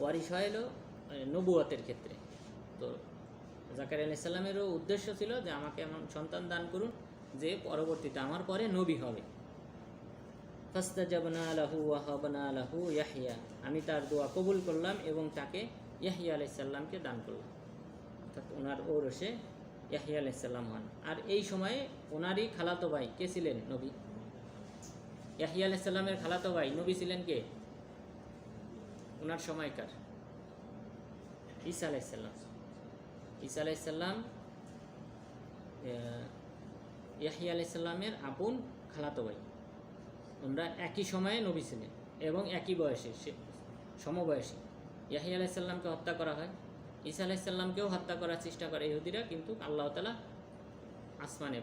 ওয়ারিশ হয় হলো এ, নবুয়তের ক্ষেত্রে। তো জাকারিয়া আলাইহিস সালামেরও উদ্দেশ্য ছিল যে আমাকে এমন সন্তান দান করুন যে পরবর্তীতে আমার পরে নবী হবে। ফাস্তা ফাস্তাজাবনা লাহু ওয়াহাবনা লাহু ইয়াহিয়া আমি তার দোয়া কবুল করলাম এবং তাকে ইয়াহিয়া আলাইসাল্লামকে দান করলাম। অর্থাৎ ওনার ঔরসে ইয়াহিয়া আলাইসাল্লাম হন। আর এই সময়ে ওনারই খালাতো ভাই কে ছিলেন? নবী। ইয়াহিয়া আলাইসাল্লামের খালাতো ভাই, নবী ছিলেন কে? ওনার সময়কার। ঈসা আলাইসাল্লাম ঈসা আলাইসাল্লাম ইয়াহিয়া আলাইসাল্লামের আপন খালাতো ভাই। আমরা একই সময়ে নবী ছিলেন এবং একই বয়সে সমবয়সী। ইয়াহিয়া আলাইসাল্লামকে হত্যা করা হয়। ঈসা আলাইসাল্লামকেও হত্যা করার চেষ্টা করে ইহুদিরা, কিন্তু আল্লাহ তালা আসমানে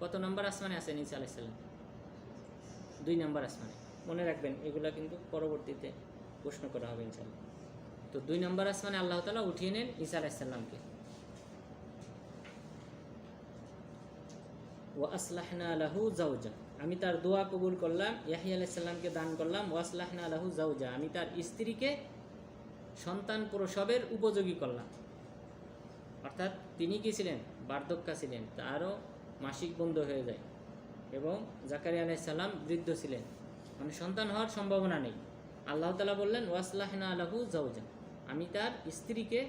কত নম্বর আসমানে আছেন ঈসা আলাইসাল্লাম দুই নাম্বার আসমানে। মনে রাখবেন, এগুলা কিন্তু পরবর্তীতে প্রশ্ন করা হবে ইনশাল্লাহ তো দুই নম্বর আসমানে আল্লাহ তালা উঠিয়ে নেন ঈসা আলাইসাল্লামকে ও আসলাহনা আলাহু জাউজা আমি তার দোয়া কবুল করলাম ইয়াহি আলাইসাল্লামকে দান করলাম ও আসলাহনা আলাহু জাউজা আমি তার স্ত্রীকে সন্তান প্রসবের উপযোগী করলাম। অর্থাৎ তিনি কি ছিলেন? বার্ধক্যা ছিলেন। তারও মাসিক বন্ধ হয়ে যায়। এবং জাকারিয়া আলাইসাল্লাম বৃদ্ধ ছিলেন। মানে সন্তান হওয়ার সম্ভাবনা নেই। আল্লাহ তালা বললেন, ওয়াসলাহনা আলাহু জাউজা আমি তার স্ত্রীকে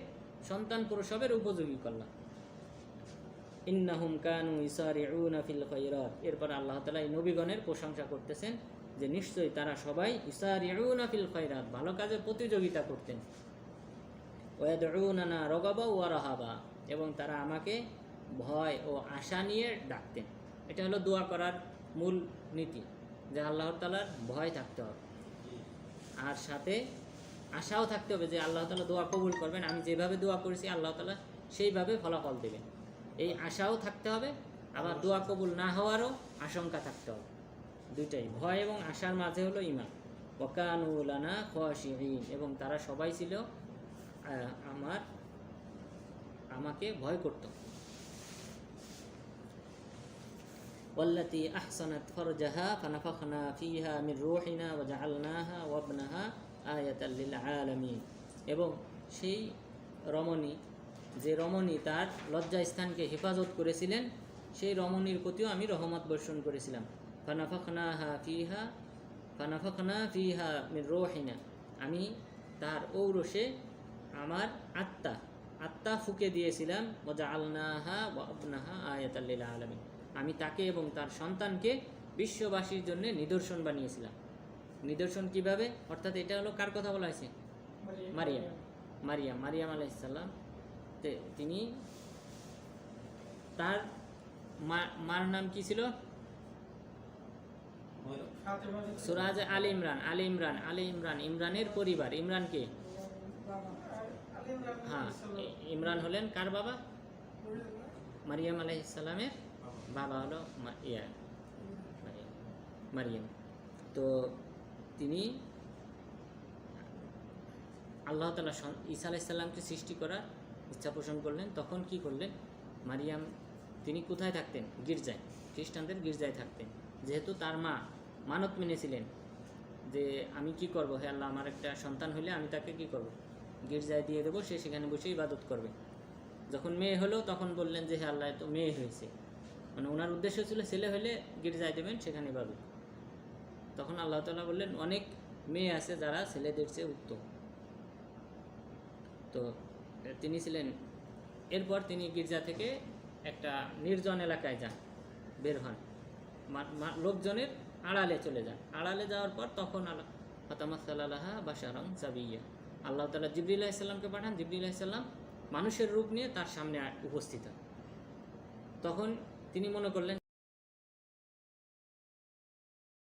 সন্তান প্রসবের উপযোগী করলাম। ইন্নাহুম কানু ইসারিউনা ফিল খৈরাত এরপর আল্লাহ তালা এই নবীগণের প্রশংসা করতেছেন যে নিশ্চয়ই তারা সবাই ইসারিউনা ফিল খৈরাত ভালো কাজে প্রতিযোগিতা করতেন। ওয়াদউনানা রগাবা ওয়া রাহাবা। এবং তারা আমাকে ভয় ও আশা নিয়ে ডাকতেন। এটা হলো দোয়া করার মূল নীতি, যে আল্লাহ তালার ভয় থাকতে হবে। আর সাথে আশাও থাকতে হবে যে আল্লাহ তালা দোয়া কবুল করবেন। আমি যেভাবে দোয়া করেছি, আল্লাহ তালা সেইভাবে ফলাফল দেবেন। এই আশাও থাকতে হবে, আবার দোয়া কবুল না হওয়ারও আশঙ্কা থাকতে হবে। দুইটাই, ভয় এবং আশার মাঝে হলো ইমান ওকানুলানা খোয়াশিহীন এবং তারা সবাই ছিল আমার, আমাকে ভয় করত। ওয়াল্লাতি আহসানাত ফরজাহা ফানাফাখনা ফিহা মির রোহিনা ওয়া জাআলনাহা ওয়াবনাহা আয়াতাল লিল আলামিন এবং সেই রমণী, যে রমণী তার লজ্জাস্থানকে হেফাজত করেছিলেন, সেই রমণীর প্রতিও আমি রহমত বর্ষণ করেছিলাম। ফানাফাখনাহা ফিহা, ফানাফাখনা ফিহা মির রোহিনা। আমি তার ঔরসে আমার আত্মা আত্মা ফুকে দিয়েছিলাম। মজা আলনাহা ওয়া আবনাহা আয়াতাল্লিল আলমী আমি তাকে এবং তার সন্তানকে বিশ্ববাসীর জন্য নিদর্শন বানিয়েছিলাম। নিদর্শন কীভাবে? অর্থাৎ এটা হলো কার কথা বলা হয়েছে? মারিয়াম। মারিয়াম। মারিয়াম আলাইসাল্লাম তে- তিনি তার মা- মার নাম কি ছিল? সুরাজ আলী ইমরান আলী ইমরান আলী ইমরান ইমরানের পরিবার। ইমরান কে? হ্যাঁ ইমরান হলেন কার বাবা? মারিয়াম আলাইসাল্লামের বাবা হলো ইয়া মারিয়াম তো তিনি আল্লাহ তালা ঈসা আলাইসাল্লামকে সৃষ্টি করার ইচ্ছা পোষণ করলেন তখন কি করলেন মারিয়াম তিনি কোথায় থাকতেন গির্জায় খ্রিস্টানদের গির্জায় থাকতেন যেহেতু তার মা মানত মেনেছিলেন যে আমি কি করব হে আল্লাহ, আমার একটা সন্তান হলে আমি তাকে কি করব? গির্জায় দিয়ে দেবো, সে সেখানে বসে ইবাদত করবে। যখন মেয়ে হলো, তখন বললেন যে, হে আল্লাহ তো মেয়ে হয়েছে। মানে ওনার উদ্দেশ্য ছিল ছেলে হলে গির্জায় দেবেন সেখানে ইবাদত তখন আল্লাহ তালা বললেন, অনেক মেয়ে আছে যারা ছেলেদের চেয়ে উত্তম। তো তিনি ছিলেন, এরপর তিনি গির্জা থেকে একটা নির্জন এলাকায় যান, বের হন। লোকজনের আড়ালে চলে যান। আড়ালে যাওয়ার পর তখন আল্লাহ ফতামা সাল্লাহ বাসারং সাবিয়া আল্লাহ তালা জিবরিল আলাইসাল্লামকে পাঠান। জিবরিল আলাইসাল্লাম মানুষের রূপ নিয়ে তার সামনে উপস্থিত হন। তখন তিনি মনে করলেন